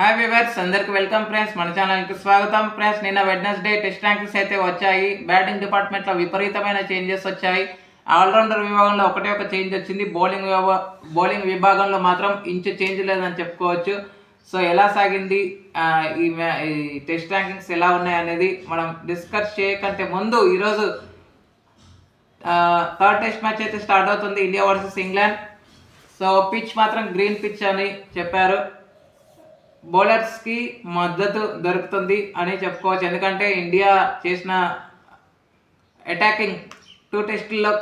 Hi viewers అందరికి welcome friends మన ఛానల్కి స్వాగతం. ఫ్రెండ్స్ నిన్న వెడ్నెస్డే టెస్ట్ ర్యాంకింగ్స్ అయితే వచ్చాయి. బ్యాటింగ్ డిపార్ట్మెంట్లో విపరీతమైన చేంజెస్ వచ్చాయి. ఆల్రౌండర్ విభాగంలో ఒకటే ఒక చేంజ్ వచ్చింది. బౌలింగ్ బౌలింగ్ విభాగంలో మాత్రం ఇంచు చేంజ్ లేదని చెప్పుకోవచ్చు. సో ఎలా సాగింది? ఈ మ్యా- ఈ టెస్ట్ ర్యాంకింగ్స్ ఎలా ఉన్నాయి అనేది మనం డిస్కస్ చేయకంటే ముందు ఈరోజు థర్డ్ టెస్ట్ మ్యాచ్ అయితే స్టార్ట్ అవుతుంది. India versus England so pitch మాత్రం గ్రీన్ పిచ్ అని చెప్పారు. బౌలర్స్కి మద్దతు దొరుకుతుంది అని చెప్పుకోవచ్చు. ఎందుకంటే ఇండియా చేసిన అటాకింగ్ టూ టెస్టుల్లో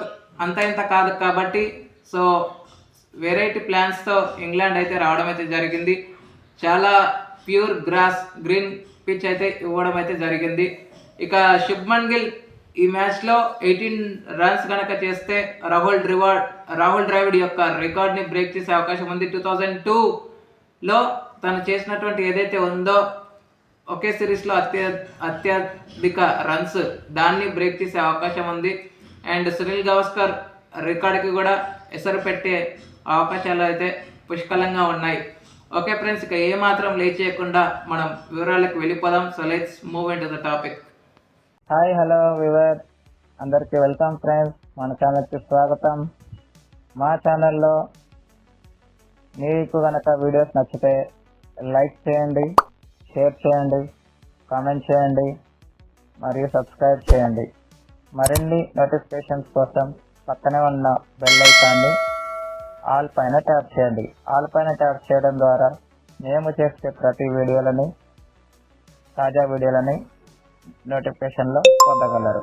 అంత ఇంత కాదు కాబట్టి సో వెరైటీ ప్లాన్స్తో ఇంగ్లాండ్ అయితే రావడం అయితే జరిగింది. చాలా ప్యూర్ గ్రాస్ గ్రీన్ పిచ్ అయితే ఇవ్వడం అయితే జరిగింది. ఇక శుభ్మన్ గిల్ ఈ మ్యాచ్లో ఎయిటీన్ రన్స్ కనుక చేస్తే రాహుల్ డ్రివాడ్ రాహుల్ ద్రావిడ్ యొక్క రికార్డ్ని బ్రేక్ చేసే అవకాశం ఉంది. టూ థౌజండ్ టూలో తను చేసినటువంటి ఏదైతే ఉందో ఒకే సిరీస్లో అత్య అత్యధిక రన్స్ దాన్ని బ్రేక్ చేసే అవకాశం ఉంది. అండ్ సునీల్ గవస్కర్ రికార్డుకి కూడా ఎసరు పెట్టే అవకాశాలు అయితే పుష్కలంగా ఉన్నాయి. ఓకే ఫ్రెండ్స్ ఇక ఏమాత్రం లేచేయకుండా చేయకుండా మనం వివరాలకు వెళ్ళిపోదాం. So let's move in to the topic hi hello viewer అందరికీ వెల్కమ్ ఫ్రెండ్స్ మన ఛానల్కి స్వాగతం. మా ఛానల్లో మీకు కనుక వీడియోస్ నచ్చితే లైక్ చేయండి షేర్ చేయండి కామెంట్ చేయండి మరియు సబ్స్క్రైబ్ చేయండి. మరిన్ని నోటిఫికేషన్స్ కోసం పక్కనే ఉన్న బెల్ ఐకాన్ని ఆల్ పైన ట్యాప్ చేయండి. ఆల్ పైన ట్యాప్ చేయడం ద్వారా మేము చేసే ప్రతి వీడియోలని తాజా వీడియోలని నోటిఫికేషన్లో పొందగలరు.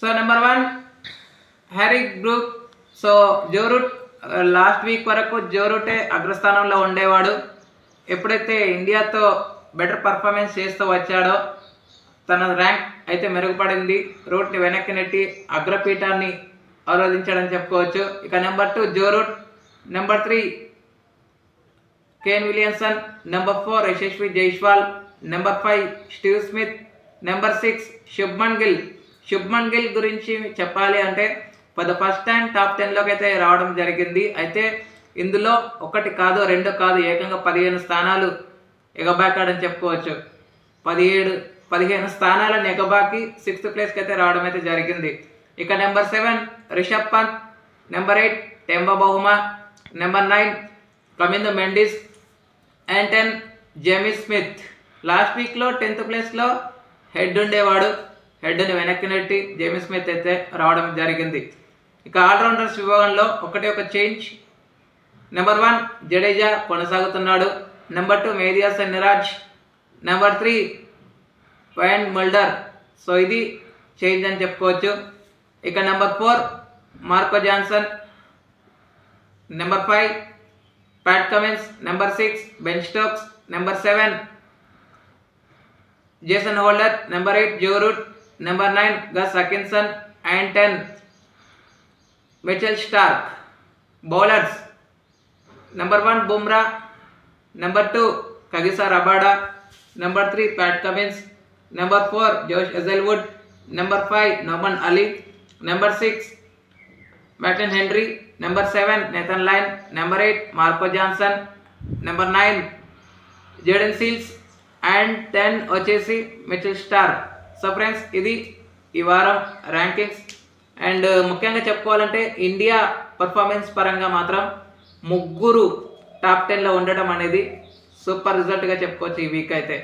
So number one Harry group so Joe Root last week వరకు జోరూటే అగ్రస్థానంలో ఉండేవాడు. ఎప్పుడైతే ఇండియాతో బెటర్ పర్ఫార్మెన్స్ చేస్తూ వచ్చాడో తన ర్యాంక్ అయితే మెరుగుపడింది. రూట్ని వెనక్కి నెట్టి అగ్రపీఠాన్ని అవరోధించాడని చెప్పుకోవచ్చు. ఇక number two Joe Root number three Kane Williamson number four Yashasvi Jaiswal number five Steve Smith number six Shubman Gill. Shubman Gill గురించి చెప్పాలి అంటే for the first time top టెన్లోకి అయితే రావడం జరిగింది. అయితే ఇందులో ఒకటి కాదు రెండు కాదు ఏకంగా పదిహేను స్థానాలు ఎగబాకాడని చెప్పుకోవచ్చు. పదిహేడు పదిహేను స్థానాలను ఎగబాకి సిక్స్త్ ప్లేస్కి అయితే రావడం అయితే జరిగింది. ఇక number seven Rishabh Pant number eight Temba Bavuma number nine Kamindu Mendis and ten Jamie Smith last వీక్లో టెన్త్ ప్లేస్లో హెడ్ ఉండేవాడు. హెడ్ని వెనక్కి నెట్టి జేమీ స్మిత్ అయితే రావడం జరిగింది. ఇక ఆల్రౌండర్స్ విభాగంలో ఒకటి ఒక change. Number one Jadeja కొనసాగుతున్నాడు. Number two Mehidy Miraz number three Wiaan Mulder. So ఇది చేంజ్ అని చెప్పుకోవచ్చు. ఇక number four Marco Jansen. Number five Pat Cummins. Number six Ben Stokes. Number seven Jason Holder. Number eight Joe Root number nine Gus Atkinson. And ten Mitchell Starc bowlers number one Bumrah number two Kagiso Rabada number three Pat Cummins number four Josh Hazlewood number five Noman Ali number six baton Henry number seven Nathan Lyon number eight Marco Jansen number nine Jayden Seales and ten వచ్చేసి Mitchell Starc so friends ఇది ఈ వారం rankings and ముఖ్యంగా చెప్పుకోవాలంటే India performance పరంగా మాత్రం ముగ్గురు top టెన్లో ఉండడం అనేది సూపర్ రిజల్ట్గా చెప్పుకోవచ్చు ఈ వీక్ అయితే.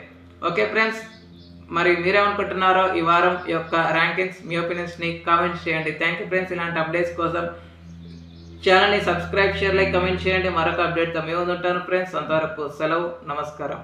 ఓకే ఫ్రెండ్స్ మరి మీరేమనుకుంటున్నారో ఈ వారం యొక్క ర్యాంకింగ్స్ మీ ఒపీనియన్స్ని కామెంట్స్ చేయండి. థ్యాంక్ యూ ఫ్రెండ్స్ ఇలాంటి అప్డేట్స్ కోసం ఛానల్ని సబ్స్క్రైబ్ షేర్ లైక్ కమెంట్ చేయండి. మరొక అప్డేట్తో మేము ఉంటాను ఫ్రెండ్స్ అంతవరకు సెలవు నమస్కారం.